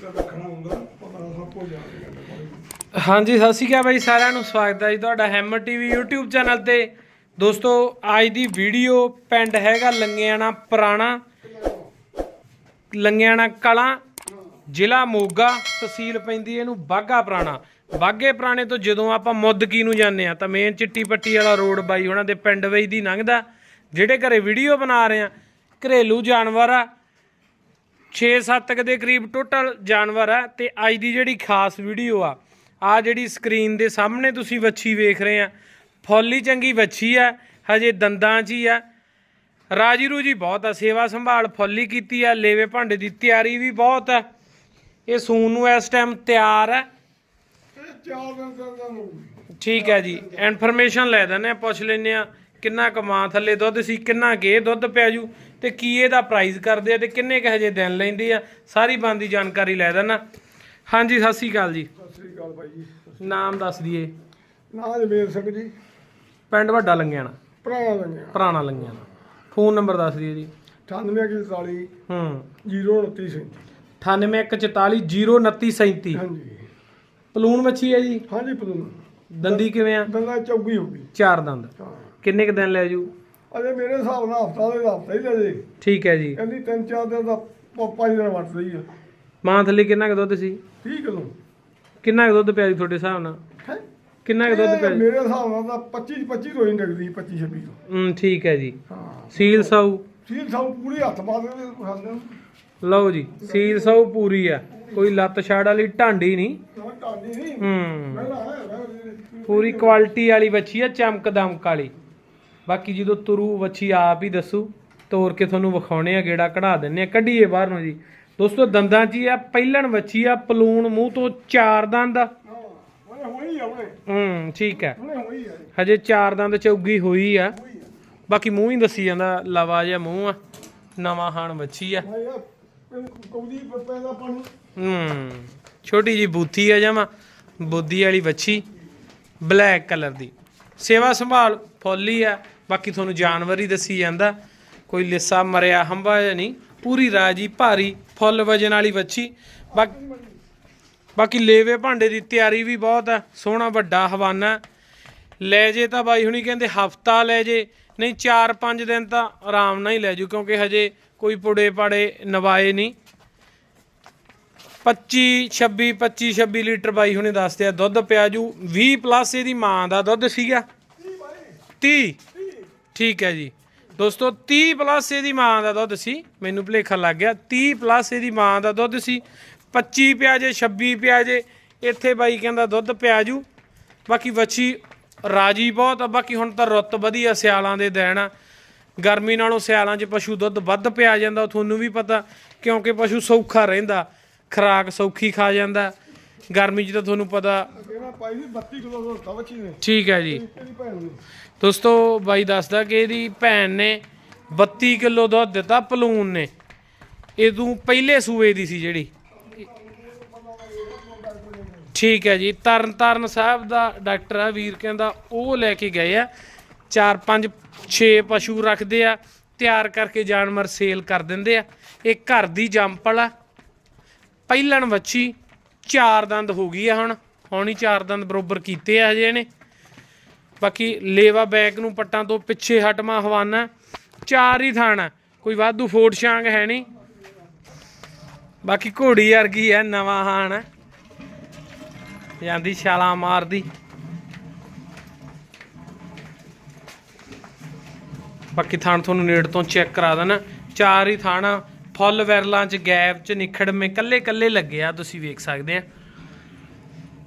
ਰੱਖਣਾ ਹੁੰਦਾ ਪਤਾ ਸਭ ਕੁਝ ਜਾਣਦਾ ਹਾਂਜੀ, ਸਤਿ ਸ਼੍ਰੀ ਅਕਾਲ ਬਾਈ ਸਾਰਿਆਂ ਨੂੰ, ਸਵਾਗਤ ਹੈ ਜੀ ਤੁਹਾਡਾ ਹੈਮਰ ਟੀਵੀ YouTube ਚੈਨਲ ਤੇ। ਦੋਸਤੋ, ਅੱਜ ਦੀ ਵੀਡੀਓ ਪਿੰਡ ਹੈਗਾ ਲੰਗਿਆਣਾ ਪੁਰਾਣਾ, ਲੰਗਿਆਣਾ ਕਲਾਂ, ਜ਼ਿਲ੍ਹਾ ਮੋਗਾ, ਤਹਿਸੀਲ ਪੈਂਦੀ ਇਹਨੂੰ ਬਾਗਾ ਪੁਰਾਣਾ। ਬਾਗੇ ਪੁਰਾਣੇ ਤੋਂ ਜਦੋਂ ਆਪਾਂ ਮੁੱਦਕੀ ਨੂੰ ਜਾਂਦੇ ਆ ਤਾਂ ਮੇਨ ਚਿੱਟੀ ਪੱਟੀ ਵਾਲਾ ਰੋਡ ਬਾਈ, ਉਹਨਾਂ ਦੇ ਪਿੰਡ ਵਿੱਚ ਦੀ ਲੰਘਦਾ, ਜਿਹੜੇ ਘਰੇ ਵੀਡੀਓ ਬਣਾ ਰਹੇ ਆ ਘਰੇਲੂ ਜਾਨਵਰ ਆ 6-7 ਦੇ ਕਰੀਬ ਟੋਟਲ ਜਾਨਵਰ ਆ ਤੇ ਅੱਜ ਦੀ ਜਿਹੜੀ ਖਾਸ ਵੀਡੀਓ ਆ ਆ ਜਿਹੜੀ ਸਕਰੀਨ ਦੇ ਸਾਹਮਣੇ ਤੁਸੀਂ ਵੱਛੀ ਵੇਖ ਰਹੇ ਆ, ਫੌਲੀ ਚੰਗੀ ਵੱਛੀ ਆ, ਹਜੇ ਦੰਦਾਂ 'ਚ ਹੀ ਆ। ਰਾਜੀ ਰੂਜੀ ਬਹੁਤ ਆ, ਸੇਵਾ ਸੰਭਾਲ ਫੌਲੀ ਕੀਤੀ ਆ, ਲੇਵੇ ਭਾਂਡੇ ਦੀ ਤਿਆਰੀ ਵੀ ਬਹੁਤ ਆ। ਇਹ ਸੂਨ ਨੂੰ ਇਸ ਟਾਈਮ ਤਿਆਰ ਹੈ ਠੀਕ ਹੈ ਜੀ ਇਨਫੋਰਮੇਸ਼ਨ ਲੈ ਦਿੰਦੇ ਆ, ਪੁੱਛ ਲੈਂਦੇ ਆ, ਕਿੰਨਾ ਕਮਾਂ ਥੱਲੇ ਦੁੱਧ ਸੀ, ਕਿੰਨਾ ਕੇ ਦੁੱਧ ਪਿਆ ਜੂ। ਤੇ ਕੀ ਇਹਦਾ ਪ੍ਰਾਈਸ ਕਰਦੇ ਆ ਤੇ ਕਿੰਨੇ ਕੁ ਹਜੇ ਦਿਨ ਲੈਂਦੀ ਆ ਸਾਰੀ ਬੰਦੀ ਜਾਣਕਾਰੀ ਲੈ ਦੇਣਾ ਹਾਂਜੀ ਸਤਿ ਸ਼੍ਰੀ ਅਕਾਲ ਜੀ। ਸਤਿ ਸ੍ਰੀ ਅਕਾਲ ਭਾਈ ਜੀ। ਨਾਮ ਦੱਸ ਦਈਏ। ਨਾਂ ਜਮੇਰ ਸਿੰਘ ਜੀ। ਪਿੰਡ ਵੱਡਾ ਲੰਗਿਆਣਾ। ਭਰਾ ਲੰਗਿਆ ਪੁਰਾਣਾ ਲੰਗਿਆਣਾ। ਫੋਨ ਨੰਬਰ ਦੱਸ ਦਈਏ ਜੀ। 9844 ਹੂੰ। 029 9814002937 ਹਾਂਜੀ। ਪਲੂਣ ਮੱਛੀ ਹੈ ਜੀ? ਹਾਂਜੀ ਪਲੂਨ। ਦੰਦੀ ਕਿਵੇਂ ਆ? ਦੰਦਾ ਚੌਗੀ ਹੋ ਗਈ। ਚਾਰ ਦੰਦ। ਕਿੰਨੇ ਕ ਦਿਨ ਲੈ ਜੂ? ਅਜੇ ਮੇਰੇ ਹਿਸਾਬ ਨਾਲ ਹਫਤਾ ਦੇ ਹਫਤਾ ਹੀ ਦੇ ਠੀਕ ਹੈ ਜੀ। ਕਹਿੰਦੀ ਤਿੰਨ ਚਾਰ ਦਿਨ ਦਾ ਪ- ਪੰਜ ਦਿਨ ਵਰਤ ਰਹੀ ਆ। ਮਾਂ ਥੱਲੇ ਕਿੰਨਾ ਕੁ ਦੁੱਧ ਸੀ? 30 ਕਿਲੋ। ਕਿੰਨਾ ਕੁ ਦੁੱਧ ਪਿਆ ਜੀ ਤੁਹਾਡੇ ਹਿਸਾਬ ਨਾਲ? ਹੈ? ਕਿੰਨਾ ਕੁ ਦੁੱਧ ਪਿਆ? ਜੀ ਮੇਰੇ ਹਿਸਾਬ ਨਾਲ ਤਾਂ 25 25 ਤੋਂ ਹੀ ਨਿਕਲਦੀ 25 26 ਤੋਂ। ਹੂੰ ਠੀਕ ਹੈ ਜੀ। ਹਾਂ। ਸੀਲ ਸਾਊ? ਸੀਲ ਸਾਨੂੰ ਪੂਰੀ ਹੱਥ ਪਾ ਦੇ ਖਾਂਦੇ ਨੂੰ। ਲਓ ਜੀ ਸੀਲ ਸਾਊ ਪੂਰੀ ਆ। ਕੋਈ ਲੱਤ ਛਾੜ ਵਾਲੀ ਢਾਂਡੀ ਨਹੀਂ। ਨਾ ਨਹੀਂ। ਹੂੰ। ਪਹਿਲਾਂ ਹੈ ਪੂਰੀ ਕੁਆਲਿਟੀ ਵਾਲੀ ਵੱਛੀ ਆ ਚਮਕ ਦਮਕ ਵਾਲੀ। ਬਾਕੀ ਜਦੋਂ ਤੁਰੂ ਵੱਛੀ ਆਪ ਹੀ ਦੱਸੂ ਤੋੜ ਕੇ ਤੁਹਾਨੂੰ ਵਿਖਾਉਣੇ ਆ ਗੇੜਾ ਕਢਾ ਦਿੰਨੇ ਆ। ਕੱਢੀਏ ਬਾਹਰ ਨੂੰ ਜੀ। ਦੋਸਤੋ ਦੰਦਾਂ 'ਚ ਹੀ ਆ ਪਹਿਲਣ ਵੱਛੀ ਆ ਪਲੂਣ ਮੂੰਹ ਤੋਂ ਚਾਰ ਦੰਦ ਆ। ਹੂੰ ਠੀਕ ਹੈ। ਹਜੇ ਚਾਰ ਦੰਦ ਚੌਗੀ ਹੋਈ ਆ। ਬਾਕੀ ਮੂੰਹ ਹੀ ਦੱਸੀ ਜਾਂਦਾ ਲਵਾ ਜਿਹਾ ਮੂੰਹ ਆ। ਨਵਾਂ ਹਾਣ ਵੱਛੀ ਆ। ਹਾਂ ਛੋਟੀ ਜੀ ਬੂਥੀ ਆ ਜਾਵਾਂ ਬੁੱਧੀ ਵਾਲੀ ਵੱਛੀ ਬਲੈਕ ਕਲਰ ਦੀ। ਸੇਵਾ ਸੰਭਾਲ ਫੁੱਲ ਹੀ ਆ ਬਾਕੀ ਤੁਹਾਨੂੰ ਜਾਨਵਰ ਹੀ ਦੱਸੀ ਜਾਂਦਾ। ਕੋਈ ਲਿੱਸਾ ਮਰਿਆ ਹੰਬਾ ਨਹੀਂ, ਪੂਰੀ ਰਾਜੀ ਭਾਰੀ, ਫੁੱਲ ਵਜਨ ਵਾਲੀ ਵੱਛੀ। ਬਾਕੀ ਬਾਕੀ ਲੇਵੇ ਭਾਂਡੇ ਦੀ ਤਿਆਰੀ ਵੀ ਬਹੁਤ ਆ ਸੋਹਣਾ ਵੱਡਾ ਹਵਾਨਾ ਲੈ ਜੇ ਤਾਂ ਬਾਈ ਹੁਣੀ ਕਹਿੰਦੇ ਹਫਤਾ ਲੈ ਜੇ, ਨਹੀਂ 4-5 ਦਿਨ ਤਾਂ ਆਰਾਮ ਨਾਲ ਹੀ ਲੈ ਜੂ, ਕਿਉਂਕਿ ਹਜੇ ਕੋਈ ਪੁੜੇ ਪਾੜੇ ਨਵਾਏ ਨਹੀਂ। 25 26 25 26 ਲੀਟਰ ਬਾਈ ਹੁਣੇ ਦੱਸਦੇ ਆ ਦੁੱਧ ਪਿਆ ਜੂ 20 ਪਲੱਸ ਇਹਦੀ ਮਾਂ ਦਾ ਦੁੱਧ ਸੀਗਾ। 30 ਠੀਕ ਹੈ ਜੀ। ਦੋਸਤੋ 30 ਪਲੱਸ ਇਹਦੀ ਮਾਂ ਦਾ ਦੁੱਧ ਸੀ, ਮੈਨੂੰ ਭੁਲੇਖਾ ਲੱਗ ਗਿਆ। 30 ਪਲੱਸ ਇਹਦੀ ਮਾਂ ਦਾ ਦੁੱਧ ਸੀ 25 ਪਿਆ ਜੇ 26 ਪਿਆ ਜੇ ਇੱਥੇ ਬਾਈ ਕਹਿੰਦਾ ਦੁੱਧ ਪਿਆ ਜੂ ਬਾਕੀ ਵੱਛੀ ਰਾਜੀ ਬਹੁਤ ਆ, ਬਾਕੀ ਹੁਣ ਤਾਂ ਰੁੱਤ ਵਧੀਆ ਸਿਆਲਾਂ ਦੇ ਦਿਨ ਆ। ਗਰਮੀ ਨਾਲੋਂ ਸਿਆਲਾਂ 'ਚ ਪਸ਼ੂ ਦੁੱਧ ਵੱਧ ਪਿਆ ਜਾਂਦਾ ਤੁਹਾਨੂੰ ਵੀ ਪਤਾ, ਕਿਉਂਕਿ ਪਸ਼ੂ ਸੌਖਾ ਰਹਿੰਦਾ। ਖਰਾਕ ਸੌਖੀ ਖਾ ਜਾਂਦਾ। ਗਰਮੀ 'ਚ ਤਾਂ ਤੁਹਾਨੂੰ ਪਤਾ ਕਹਿੰਦਾ ਪਾਈ ਸੀ 32 ਕਿਲੋ ਦਾ ਹੁੰਦਾ ਬੱਚੀ ਨੇ। ਠੀਕ ਹੈ ਜੀ। ਇਹਦੀ ਭੈਣ ਨੂੰ ਦੋਸਤੋ ਬਾਈ ਦੱਸਦਾ ਕਿ ਇਹਦੀ ਭੈਣ ਨੇ 32 ਕਿਲੋ ਦੁੱਧ ਦਿੱਤਾ ਪਲੂਨ ਨੇ। ਇਹ ਤੂੰ ਪਹਿਲੇ ਸੂਏ ਦੀ ਸੀ ਜਿਹੜੀ। ਠੀਕ ਹੈ ਜੀ। ਤਰਨ ਤਾਰਨ ਸਾਹਿਬ ਦਾ ਡਾਕਟਰ ਆ ਵੀਰ ਕਹਿੰਦਾ ਉਹ ਲੈ ਕੇ ਗਏ ਆ। 4 5 6 ਪਸ਼ੂ ਰੱਖਦੇ ਆ। ਤਿਆਰ ਕਰਕੇ ਜਾਨਵਰ ਸੇਲ ਕਰ ਦਿੰਦੇ ਆ। ਇਹ ਘਰ ਦੀ ਜੰਪਲ ਆ। ਪਹਿਲਣ ਵੱਛੀ ਚਾਰ ਦੰਦ ਹੋ ਗਈ ਆ ਹੁਣ। ਹੁਣ ਹੀ ਚਾਰ ਦੰਦ ਬਰੋਬਰ ਕੀਤੇ ਆ ਹਜੇ ਇਹਨੇ। ਬਾਕੀ ਲੇਵਾ ਬੈਕ ਨੂੰ ਪੱਟਾਂ ਤੋਂ ਪਿੱਛੇ ਹਟਮਾ ਹਵਾਨਾ। ਚਾਰ ਹੀ ਥਾਣਾ ਕੋਈ ਵਾਧੂ ਫੋਟ ਛਾਂਗ ਹੈ ਨਹੀਂ। ਬਾਕੀ ਘੋੜੀ ਵਰਗੀ ਹੈ ਨਵਾਂ ਹਾਣ ਜਾਂਦੀ ਛਾਲਾਂ ਮਾਰਦੀ। ਬਾਕੀ ਥਾਣ ਤੁਹਾਨੂੰ ਨੇੜ ਤੋਂ ਚੈੱਕ ਕਰਾ ਦੇਣਾ। ਚਾਰ ਹੀ ਥਾਣਾ ਫੁੱਲ ਵੈਰਲਾਂ ਚ ਗੈਪ ਚ ਨਿਖੜਵੇਂ ਕੱਲੇ ਕੱਲੇ ਲੱਗੇ ਆ ਤੁਸੀਂ ਵੇਖ ਸਕਦੇ ਆ।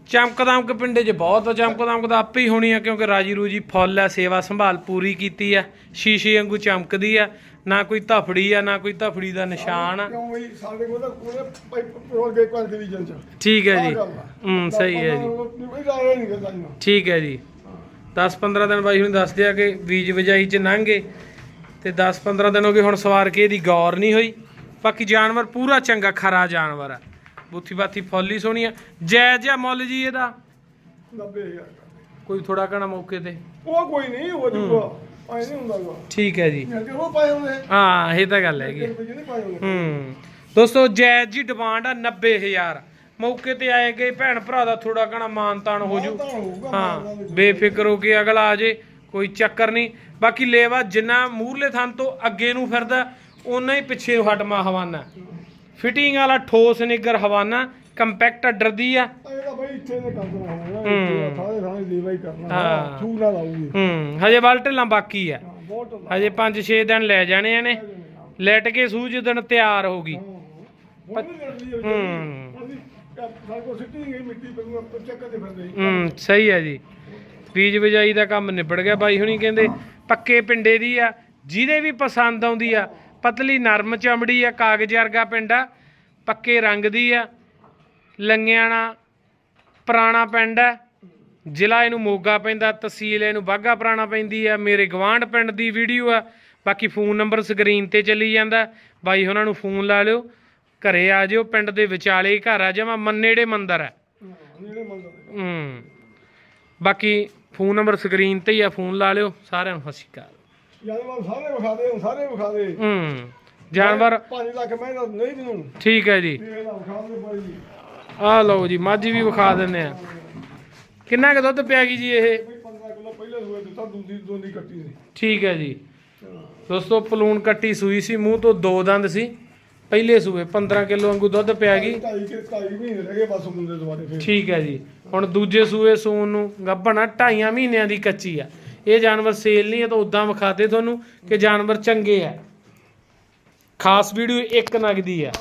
ਚਮਕਦਮਕ ਪਿੰਡੇ 'ਚ ਬਹੁਤ ਚਮਕਦਮਕ ਤਾਂ ਆਪੇ ਹੀ ਹੋਣੀ ਆ ਕਿਉਂਕਿ ਰਾਜੀ ਰੂਜੀ ਫੁੱਲ ਆ ਸੇਵਾ ਸੰਭਾਲ ਪੂਰੀ ਕੀਤੀ ਆ ਸ਼ੀਸ਼ੇ ਵਾਂਗੂ ਚਮਕਦੀ ਆ ਨਾ ਕੋਈ ਧਫੜੀ ਆ ਨਾ ਕੋਈ ਧਫੜੀ ਦਾ ਨਿਸ਼ਾਨ ਆ। ਕਿਉਂ ਬਈ ਸਾਡੇ ਕੋਲ ਤਾਂ ਕੋਲੇ ਪਾਈਪ ਰੋਲ ਗਏ ਕੁਆਰ ਡਿਵੀਜ਼ਨ ਚ ਠੀਕ ਹੈ ਜੀ। ਆ। ਹੂੰ ਸਹੀ ਹੈ ਜੀ। ਠੀਕ ਹੈ ਜੀ। 10-15 ਦਿਨ ਬਾਈ ਹੁਣ ਦੱਸਦੇ ਆ ਕਿ ਬੀਜ ਵਜਾਈ ਚ ਲੰਘੇ ਤੇ 10-15 ਦਿਨ ਹੋ ਗਏ ਹੁਣ ਸਵਾਰ ਕੇ ਇਹਦੀ ਗੌਰ ਨਹੀਂ ਹੋਈ। ਬਾਕੀ ਜਾਨਵਰ ਪੂਰਾ ਚੰਗਾ ਖਰਾ ਜਾਨਵਰ ਆ। ਬੁੱਥੀ ਬਾਥੀ ਫੁੱਲੀ ਸੋਹਣੀ ਆ। ਜਾਇਜ਼ ਜਿਹਾ ਮੁੱਲ ਜੀ ਇਹਦਾ? 90000 ਕੋਈ ਥੋੜਾ ਘਣਾ ਮੌਕੇ ਤੇ? ਉਹ ਕੋਈ ਨਹੀਂ ਹੋ। ਜੂਗਾ ਐ ਨਹੀਂ ਹੁੰਦਾ ਗਾ ਠੀਕ ਹੈ ਜੀ। ਉਹ ਪਾਏ ਹਾਂ ਇਹ ਤਾਂ ਗੱਲ ਹੈਗੀ। ਰੁਪਏ ਨਹੀਂ ਪਾਏ ਉਹਨੇ ਹੂੰ। ਦੋਸਤੋ ਜਾਇਜ਼ ਜੀ ਡਿਮਾਂਡ ਆ 90000 ਮੌਕੇ ਤੇ ਆਏ ਗਏ ਭੈਣ ਭਰਾ ਦਾ ਥੋੜਾ ਘਣਾ ਮਾਨ ਤਾਨ ਹੋ ਜੂ। ਹੋਊਗਾ ਹਾਂ ਵਿੱਚ। ਬੇਫਿਕਰ ਹੋ ਕੇ ਅਗਲਾ ਆ ਜੇ ਕੋਈ ਚੱਕਰ ਨਹੀਂ। ਬਾਕੀ ਲੇਵਾ ਜਿੰਨਾ ਮੂਰਲੇ ਥਣ ਤੋਂ ਅੱਗੇ ਨੂੰ ਫਿਰਦਾ ਓਨਾ ਹੀ ਪਿੱਛੇ ਹਟਮਾ ਹਵਾਨਾ। ਫਿਟਿੰਗ ਵਾਲਾ ਠੋਸ ਨਿੱਗਰ ਹਵਾਨਾ ਕੰਪੈਕਟ ਅੱਡਰ ਦੀ ਆ। ਇਹ ਤਾਂ ਬਈ ਇੱਥੇ ਦੇ ਕੰਮ ਹੋਣਾ ਹੂੰ। ਇੱਥੇ ਸਾਰੇ ਸਾਰੇ ਲੇਵਾ ਹੀ ਕਰਨਾ ਹਾਂ। ਛੂ ਨਾ ਲਾਊਗੀ। ਹੂੰ ਹਜੇ ਵੱਲ ਢਿੱਲਾਂ ਬਾਕੀ ਆ। ਹਜੇ 5-6 ਦਿਨ ਲੈ ਜਾਣੇ ਆ ਨੇ। ਲੈਟ ਕੇ ਸੂਝ ਦਿਨ ਤਿਆਰ ਹੈ। ਗਈ ਹੂੰ ਸਹੀ ਹੈ ਜੀ। ਬੀਜ ਬਿਜਾਈ ਦਾ ਕੰਮ ਨਿਬੜ ਗਿਆ ਬਾਈ ਹੁਣੀ ਕਹਿੰਦੇ ਪੱਕੇ ਪਿੰਡੇ ਦੀ ਆ ਜਿਹਦੇ ਵੀ ਪਸੰਦ ਆਉਂਦੀ ਆ ਪਤਲੀ ਨਰਮ ਚਮੜੀ ਆ ਕਾਗਜ਼ ਵਰਗਾ ਪਿੰਡ ਆ ਪੱਕੇ ਰੰਗ ਦੀ ਆ ਲੰਗਿਆਣਾ ਪੁਰਾਣਾ ਪਿੰਡ ਆ। ਜ਼ਿਲ੍ਹਾ ਇਹਨੂੰ ਮੋਗਾ ਪੈਂਦਾ ਤਹਿਸੀਲ ਇਹਨੂੰ ਬਾਗਾ ਪੁਰਾਣਾ ਪੈਂਦੀ ਆ। ਮੇਰੇ ਗਵਾਂਢ ਪਿੰਡ ਦੀ ਵੀਡੀਓ ਆ ਬਾਕੀ ਫੋਨ ਨੰਬਰ ਸਕਰੀਨ ਤੇ ਚੱਲੀ ਜਾਂਦਾ। ਬਾਈ ਉਹਨਾਂ ਨੂੰ ਫੋਨ ਲਾ ਲਿਓ ਘਰੇ ਆ ਜਿਓ ਪਿੰਡ ਦੇ ਵਿਚਾਲੇ ਘਰ ਆ ਜਮਾ ਮੰਨੇੜੇ ਮੰਦਰ। ਹੂੰ। ਬਾਕੀ ਫੋਨ ਨੰਬਰ ਸਕਰੀਨ ਤੇ ਹੀ ਆ ਫੋਨ ਲਾ ਲਿਓ ਸਾਰਿਆਂ ਨੂੰ ਸਤਿ ਸ਼੍ਰੀ ਅਕਾਲ। ਜਾਨਵਰ ਸਾਰੇ ਵਿਖਾ ਦੇ ਹੁਣ ਸਾਰੇ ਵਿਖਾ ਦੇ। ਹੂੰ ਜਾਨਵਰ। 5 ਲੱਖ ਮੈਂ ਤਾਂ ਨਹੀਂ ਦਿਨੂੰ ਠੀਕ ਹੈ ਜੀ। ਇਹ ਨਾ ਵਿਖਾ ਦੇ ਬਾਈ ਜੀ। ਆਹ ਲਓ ਜੀ ਮੱਝ ਵੀ ਵਿਖਾ ਦਿੰਨੇ ਆ। ਕਿੰਨਾ ਕੁ ਦੁੱਧ ਪਿਆ ਗਈ ਜੀ ਇਹ? ਬਈ 15 ਕਿਲੋ ਪਹਿਲੇ ਹੋਏ ਦਿੱਤਾ ਦੂਜੀ ਦੋਨੀ ਕੱਟੀ ਸੀ। ਠੀਕ ਹੈ ਜੀ। ਦੋਸਤੋ ਪਲੂਣ ਕੱਟੀ ਸੂਈ ਸੀ ਮੂੰਹ ਤੋਂ ਦੋ ਦੰਦ ਸੀ। ਪਹਿਲੇ ਸੂਏ 15 ਕਿਲੋ ਵਾਂਗੂ ਦੁੱਧ ਪਿਆ ਗਈ ਢਾਈ ਕੇ ਢਾਈ ਮਹੀਨੇ ਰਹਿ ਗਏ ਬਸ ਮੁੰਡੇ ਦੁਆਰੇ ਫੇਰ। ਠੀਕ ਹੈ ਜੀ। ਹੁਣ ਦੂਜੇ ਸੂਏ ਸੂਣ ਨੂੰ ਗੱਭਣਾ ਢਾਈਆਂ ਮਹੀਨਿਆਂ ਦੀ ਕੱਚੀ ਆ। ਇਹ ਜਾਨਵਰ ਸੇਲ ਨਹੀਂ ਹੈ ਤਾਂ ਉਦਾਂ ਵਿਖਾਤੇ ਤੁਹਾਨੂੰ ਕਿ ਜਾਨਵਰ ਚੰਗੇ ਆ। ਖਾਸ ਵੀਡੀਓ ਇੱਕ ਨਗ ਦੀ ਆ।